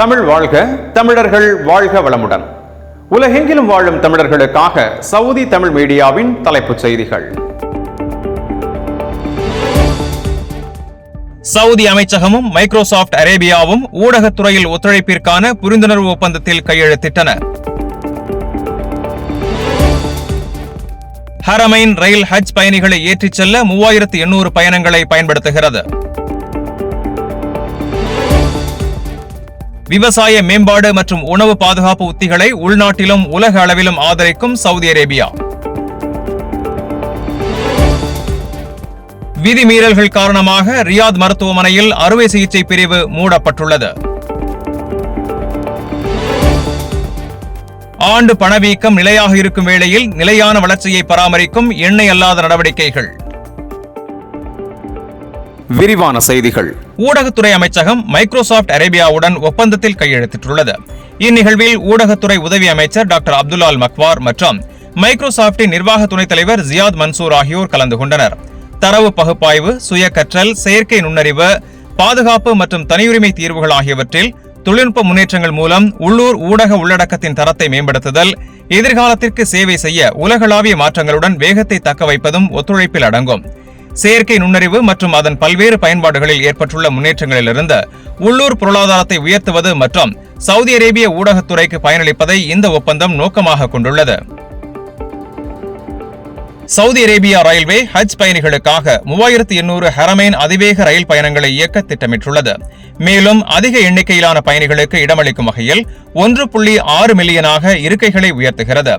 தமிழ் வாழ்க தமிழர்கள் வாழ்க வளமுடன். உலகெங்கிலும் வாழும் தமிழர்களுக்காக சவுதி தமிழ் மீடியாவின் தலைப்புச் செய்திகள். சவுதி அமைச்சகமும் மைக்ரோசாப்ட் அரேபியாவும் ஊடகத்துறையில் ஒத்துழைப்பிற்கான புரிந்துணர்வு ஒப்பந்தத்தில் கையெழுத்திட்டன. ஹரமைன் ரயில் ஹஜ் பயணிகளை ஏற்றிச் செல்ல மூவாயிரத்து எண்ணூறு பயணங்களை பயன்படுத்துகிறது. விவசாய மேம்பாடு மற்றும் உணவு பாதுகாப்பு உத்திகளை உள்நாட்டிலும் உலக அளவிலும் ஆதரிக்கும் சவுதி அரேபியா. விதிமீறல்கள் காரணமாக ரியாத் மருத்துவமனையில் அறுவை சிகிச்சை பிரிவு மூடப்பட்டுள்ளது. ஆண்டு பணவீக்கம் நிலையாக இருக்கும் வேளையில் நிலையான வளர்ச்சியை பராமரிக்கும் எண்ணெய் அல்லாத நடவடிக்கைகள். விரிவான செய்திகள். ஊடகத்துறை அமைச்சகம் மைக்ரோசாஃப்ட் அரேபியாவுடன் ஒப்பந்தத்தில் கையெழுத்திட்டுள்ளது. இந்நிகழ்வில் ஊடகத்துறை உதவி அமைச்சர் டாக்டர் அப்துல்லால் மக்வார் மற்றும் மைக்ரோசாஃப்டின் நிர்வாக துணைத் தலைவர் ஜியாத் மன்சூர் ஆகியோர் கலந்து கொண்டனர். தரவு பகுப்பாய்வு சுய கற்றல் செயற்கை நுண்ணறிவு பாதுகாப்பு மற்றும் தனியுரிமை தீர்வுகள் ஆகியவற்றில் தொழில்நுட்ப முன்னேற்றங்கள் மூலம் உள்ளூர் ஊடக உள்ளடக்கத்தின் தரத்தை மேம்படுத்துதல் எதிர்காலத்திற்கு சேவை செய்ய உலகளாவிய மாற்றங்களுடன் வேகத்தை தக்க வைப்பதும் ஒத்துழைப்பில் அடங்கும். செயற்கை நுண்ணறிவு மற்றும் அதன் பல்வேறு பயன்பாடுகளில் ஏற்பட்டுள்ள முன்னேற்றங்களிலிருந்து உள்ளூர் பொருளாதாரத்தை உயர்த்துவது மற்றும் சவுதி அரேபிய ஊடகத்துறைக்கு பயனளிப்பதை இந்த ஒப்பந்தம் நோக்கமாக கொண்டுள்ளது. சவுதி அரேபியா ரயில்வே ஹஜ் பயணிகளுக்காக மூவாயிரத்து எண்ணூறு ஹரமைன் அதிவேக ரயில் பயணங்களை இயக்க திட்டமிட்டுள்ளது. மேலும் அதிக எண்ணிக்கையிலான பயணிகளுக்கு இடமளிக்கும் வகையில் ஒன்று புள்ளி ஆறு மில்லியனாக இருக்கைகளை உயர்த்துகிறது.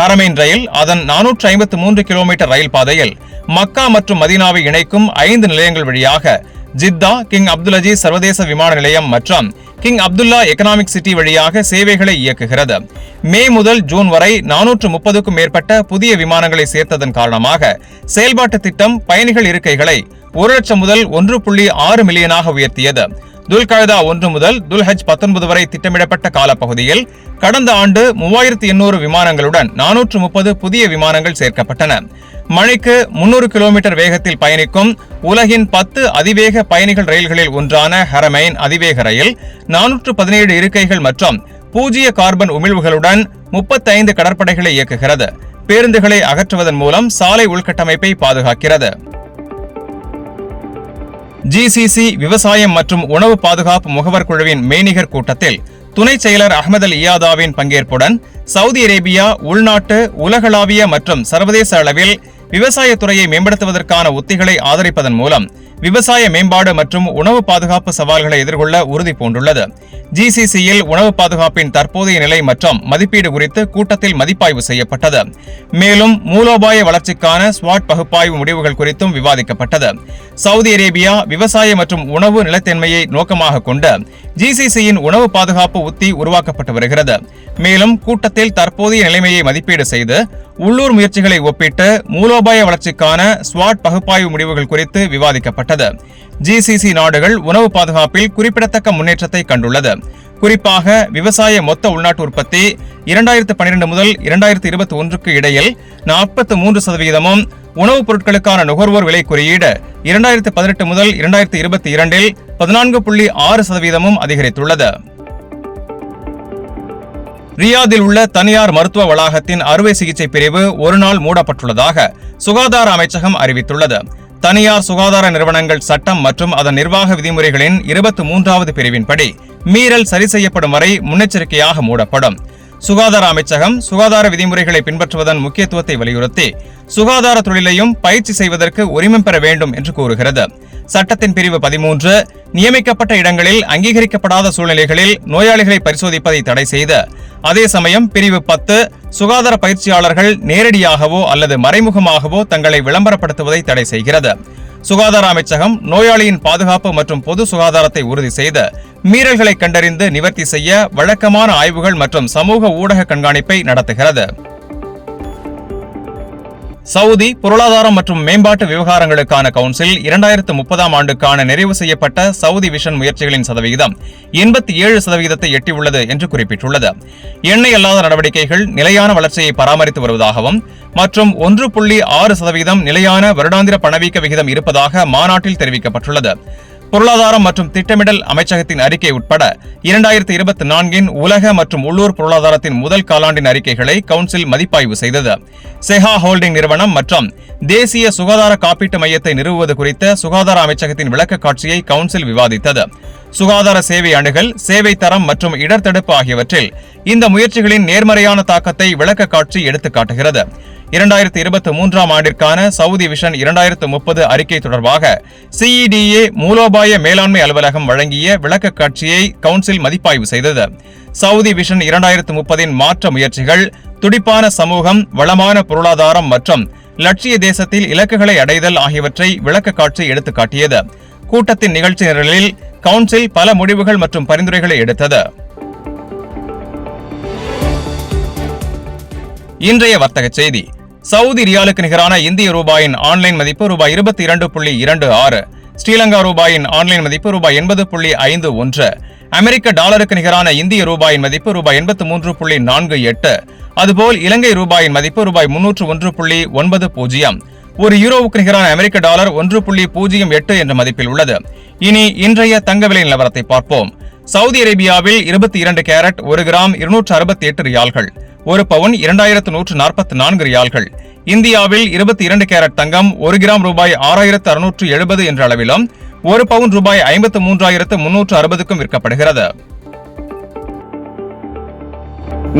ஹரமைன் ரயில் அதன் நானூற்று ஐம்பத்து மூன்று கிலோமீட்டர் ரயில் பாதையில் மக்கா மற்றும் மதீனாவை இணைக்கும் ஐந்து நிலையங்கள் வழியாக ஜித்தா கிங் அப்துல் அஜீஸ் சர்வதேச விமான நிலையம் மற்றும் கிங் அப்துல்லா எக்கனாமிக் சிட்டி வழியாக சேவைகளை இயக்குகிறது. மே முதல் ஜூன் வரை நானூற்று முப்பதுக்கும் மேற்பட்ட புதிய விமானங்களை சேர்த்ததன் காரணமாக செயல்பாட்டு திட்டம் பயணிகள் இருக்கைகளை ஒரு லட்சம் முதல் ஒன்று புள்ளி ஆறு மில்லியனாக உயர்த்தியது. துல்காயுதா ஒன்று முதல் துல்ஹஜ் பத்தொன்பது வரை திட்டமிடப்பட்ட காலப்பகுதியில் கடந்த ஆண்டு மூவாயிரத்தி எண்ணூறு விமானங்களுடன் நானூற்று முப்பது புதிய விமானங்கள் சேர்க்கப்பட்டன. மணிக்கு முன்னூறு கிலோமீட்டர் வேகத்தில் பயணிக்கும் உலகின் பத்து அதிவேக பயணிகள் ரயில்களில் ஒன்றான ஹரமைன் அதிவேக ரயில் நானூற்று பதினேழு இருக்கைகள் மற்றும் பூஜ்ஜிய கார்பன் உமிழ்வுகளுடன் முப்பத்தைந்து கடற்படைகளை இயக்குகிறது. பேருந்துகளை அகற்றுவதன் மூலம் சாலை உள்கட்டமைப்பை பாதுகாக்கிறது. ஜிசிசி விவசாயம் மற்றும் உணவு பாதுகாப்பு முகவர் குழுவின் மெய்நிகர் கூட்டத்தில் துணை செயலர் அகமது அல் இயாதாவின் பங்கேற்புடன் சவுதி அரேபியா உள்நாட்டு உலகளாவிய மற்றும் சர்வதேச அளவில் விவசாயத்துறையை மேம்படுத்துவதற்கான உத்திகளை ஆதரிப்பதன் மூலம் விவசாய மேம்பாடு மற்றும் உணவு பாதுகாப்பு சவால்களை எதிர்கொள்ள உறுதி பூண்டுள்ளது. ஜிசிசியில் உணவு பாதுகாப்பின் தற்போதைய நிலை மற்றும் மதிப்பீடு குறித்து கூட்டத்தில் மதிப்பாய்வு செய்யப்பட்டது. மேலும் மூலோபாய வளர்ச்சிக்கான ஸ்வாட் பகுப்பாய்வு முடிவுகள் குறித்தும் விவாதிக்கப்பட்டது. சவுதி அரேபியா விவசாய மற்றும் உணவு நிலத்தன்மையை நோக்கமாக கொண்டு ஜிசிசியின் உணவு பாதுகாப்பு உத்தி உருவாக்கப்பட்டு வருகிறது. மேலும் கூட்டத்தில் தற்போதைய நிலைமையை மதிப்பீடு செய்து உள்ளூர் முயற்சிகளை ஒப்பிட்டு மூலோபாய வளர்ச்சிக்கான ஸ்வாட் பகுப்பாய்வு முடிவுகள் குறித்து விவாதிக்கப்பட்டது. ஜிசிசி நாடுகள் உணவு பாதுகாப்பில் குறிப்பிடத்தக்க முன்னேற்றத்தை கண்டுள்ளது. குறிப்பாக விவசாய மொத்த உள்நாட்டு உற்பத்தி இரண்டாயிரத்து பனிரெண்டு முதல் இரண்டாயிரத்து இருபத்தி ஒன்றுக்கு இடையில் நாற்பத்து மூன்று சதவீதமும் உணவுப் பொருட்களுக்கான நுகர்வோர் விலை குறியீடு இரண்டாயிரத்து பதினெட்டு முதல் இரண்டாயிரத்து இருபத்தி இரண்டில் பதினான்கு புள்ளி ஆறு சதவீதமும் அதிகரித்துள்ளது. ரியாதில் உள்ள தனியார் மருத்துவ வளாகத்தின் அறுவை சிகிச்சை பிரிவு ஒருநாள் மூடப்பட்டுள்ளதாக சுகாதார அமைச்சகம் அறிவித்துள்ளது. தனியார் சுகாதார நிறுவனங்கள் சட்டம் மற்றும் அதன் நிர்வாக விதிமுறைகளின் இருபத்தி மூன்றாவது பிரிவின்படி மீறல் சரி செய்யப்படும் வரை முன்னெச்சரிக்கையாக மூடப்படும். சுகாதார அமைச்சகம் சுகாதார விதிமுறைகளை பின்பற்றுவதன் முக்கியத்துவத்தை வலியுறுத்தி சுகாதார தொழிலையும் பயிற்சி செய்வதற்கு உரிமம் பெற வேண்டும் என்று கூறுகிறது. சட்டத்தின் பிரிவு பதிமூன்று நியமிக்கப்பட்ட இடங்களில் அங்கீகரிக்கப்படாத சூழ்நிலைகளில் நோயாளிகளை பரிசோதிப்பதை தடை செய்து அதே சமயம் பிரிவு பத்து சுகாதார பயிற்சியாளர்கள் நேரடியாகவோ அல்லது மறைமுகமாகவோ தங்களை விளம்பரப்படுத்துவதை தடை செய்கிறது. சுகாதார அமைச்சகம் நோயாளியின் பாதுகாப்பு மற்றும் பொது சுகாதாரத்தை உறுதி செய்து மீறல்களை கண்டறிந்து நிவர்த்தி செய்ய வழக்கமான ஆய்வுகள் மற்றும் சமூக ஊடக கண்காணிப்பை நடத்துகிறது. சவுதி பொருளாதாரம் மற்றும் மேம்பாட்டு விவகாரங்களுக்கான கவுன்சில் இரண்டாயிரத்து முப்பதாம் ஆண்டுக்கான நிறைவு செய்யப்பட்ட சவுதி விஷன் முயற்சிகளின் சதவிகிதம் எண்பத்தி ஏழு சதவீதத்தை எட்டியுள்ளது என்று குறிப்பிட்டுள்ளது. எண்ணெய் அல்லாத நடவடிக்கைகள் நிலையான வளர்ச்சியை பராமரித்து வருவதாகவும் மற்றும் ஒன்று புள்ளி ஆறு சதவீதம் நிலையான வருடாந்திர பணவீக்க விகிதம் இருப்பதாக மாநாட்டில் தெரிவிக்கப்பட்டுள்ளது. பொருளாதாரம் மற்றும் திட்டமிடல் அமைச்சகத்தின் அறிக்கை உட்பட இரண்டாயிரத்தி இருபத்தி நான்கின் உலக மற்றும் உள்ளூர் பொருளாதாரத்தின் முதல் காலாண்டின் அறிக்கைகளை கவுன்சில் மதிப்பாய்வு செய்தது. செஹா ஹோல்டிங் நிறுவனம் மற்றும் தேசிய சுகாதார காப்பீட்டு மையத்தை நிறுவுவது குறித்த சுகாதார அமைச்சகத்தின் விளக்க காட்சியை கவுன்சில் விவாதித்தது. சுகாதார சேவை அணுகல் சேவை தரம் மற்றும் இடர் தடுப்பு ஆகியவற்றில் இந்த முயற்சிகளின் நேர்மறையான தாக்கத்தை விளக்க காட்சி எடுத்துக்காட்டுகிறது இரண்டாயிரத்தி இருபத்தி மூன்றாம் ஆண்டிற்கான சவுதி விஷன் இரண்டாயிரத்து முப்பது அறிக்கை தொடர்பாக சிஇடிஏ மூலோபாய மேலாண்மை அலுவலகம் வழங்கிய விளக்க காட்சியை கவுன்சில் மதிப்பாய்வு செய்தது. சவுதி விஷன் இரண்டாயிரத்து முப்பதின் மாற்ற முயற்சிகள் துடிப்பான சமூகம் வளமான பொருளாதாரம் மற்றும் லட்சிய தேசத்தில் இலக்குகளை அடைதல் ஆகியவற்றை விளக்க காட்சி எடுத்துக் காட்டியது கூட்டத்தின் நிகழ்ச்சி நிரலில் கவுன்சில் பல முடிவுகள் மற்றும் பரிந்துரைகளை எடுத்தது. இன்றைய வர்த்தக செய்தி. சவுதி ரியாலுக்கு நிகரான இந்திய ரூபாயின் ஆன்லைன் மதிப்பு ரூபாய் இருபத்தி இரண்டு புள்ளி இரண்டு ஆறு ஸ்ரீலங்கா ரூபாயின் ஆன்லைன் மதிப்பு ரூபாய் எண்பது புள்ளி ஐந்து ஒன்று அமெரிக்க டாலருக்கு நிகரான இந்திய ரூபாயின் மதிப்பு ரூபாய் எண்பத்து மூன்று புள்ளி நான்கு எட்டு அதுபோல் இலங்கை ரூபாயின் மதிப்பு ரூபாய் முன்னூற்று ஒன்று புள்ளி ஒன்பது பூஜ்ஜியம் ஒரு யூரோவுக்கு நிகரான அமெரிக்க டாலர் ஒன்று புள்ளி பூஜ்ஜியம் எட்டு என்ற மதிப்பில் உள்ளது. இனி இன்றைய தங்க விலை நிலவரத்தை பார்ப்போம். சவுதி அரேபியாவில் இருபத்தி இரண்டு கேரட் ஒரு கிராம் இருநூற்று அறுபத்தி எட்டு ரியால்கள் ஒரு பவுன் இரண்டாயிரத்து நூற்று நாற்பத்தி நான்கு ரியால்கள். இந்தியாவில் இருபத்தி இரண்டு கேரட் தங்கம் ஒரு கிராம் ரூபாய் ஆறாயிரத்து அறுநூற்று எழுபது என்ற அளவிலும் ஒரு பவுன் ரூபாய் ஐம்பத்து மூன்றாயிரத்து முன்னூற்று அறுபதுக்கும் விற்கப்படுகிறது.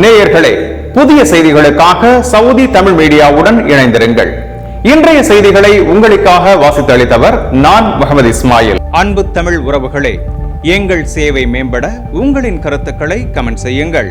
நேயர்களே புதிய செய்திகளுக்காக சவுதி தமிழ் மீடியாவுடன் இணைந்திருங்கள். இன்றைய செய்திகளை உங்களுக்காக வாசித்து அளித்தவர் நான் முகமது இஸ்மாயில். அன்பு தமிழ் உறவுகளே எங்கள் சேவை மேம்பட உங்களின் கருத்துக்களை கமெண்ட் செய்யுங்கள்.